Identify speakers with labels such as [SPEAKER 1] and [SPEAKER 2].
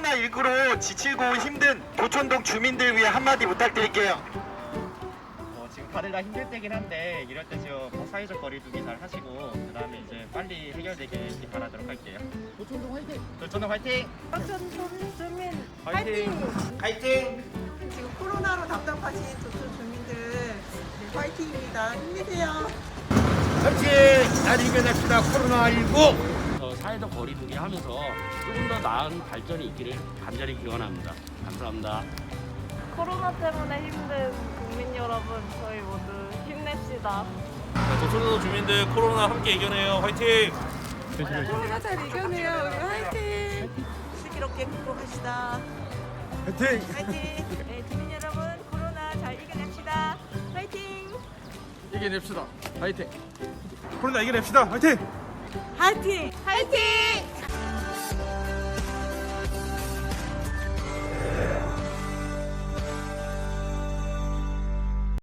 [SPEAKER 1] 코로나19로 지치고 힘든 도촌동 주민들 위해 한마디 부탁드릴게요.
[SPEAKER 2] 어, 지금 다들 다 힘들 때긴 한데 이럴 때 지금 뭐 사회적 거리두기 잘 하시고 그 다음에 이제 빨리 해결되길 바라도록 할게요. 도촌동 화이팅! 도촌동 화이팅!
[SPEAKER 3] 도촌 주민
[SPEAKER 2] 화이팅!
[SPEAKER 1] 화이팅!
[SPEAKER 3] 지금 코로나로 답답하신 도촌 주민들 네, 화이팅입니다. 힘내세요.
[SPEAKER 1] 화이팅! 잘 이겨냅시다 코로나19!
[SPEAKER 4] 어, 사회적 거리두기 하면서 조금 더 나은 발전이 있기를 간절히 기원합니다. 감사합니다.
[SPEAKER 5] 코로나 때문에 힘든 국민 여러분, 저희 모두 힘냅시다.
[SPEAKER 6] 도촌도 주민들 코로나 함께 이겨내요. 화이팅!
[SPEAKER 3] 코로나 잘 이겨내요. 우리 화이팅. 슬기롭게 극복합시다.
[SPEAKER 1] 화이팅!
[SPEAKER 3] 화이팅. 네, 주민 여러분 코로나 잘 이겨냅시다. 화이팅.
[SPEAKER 6] 이겨냅시다. 화이팅! 코로나 이겨냅시다. 화이팅!
[SPEAKER 3] 화이팅. 화이팅.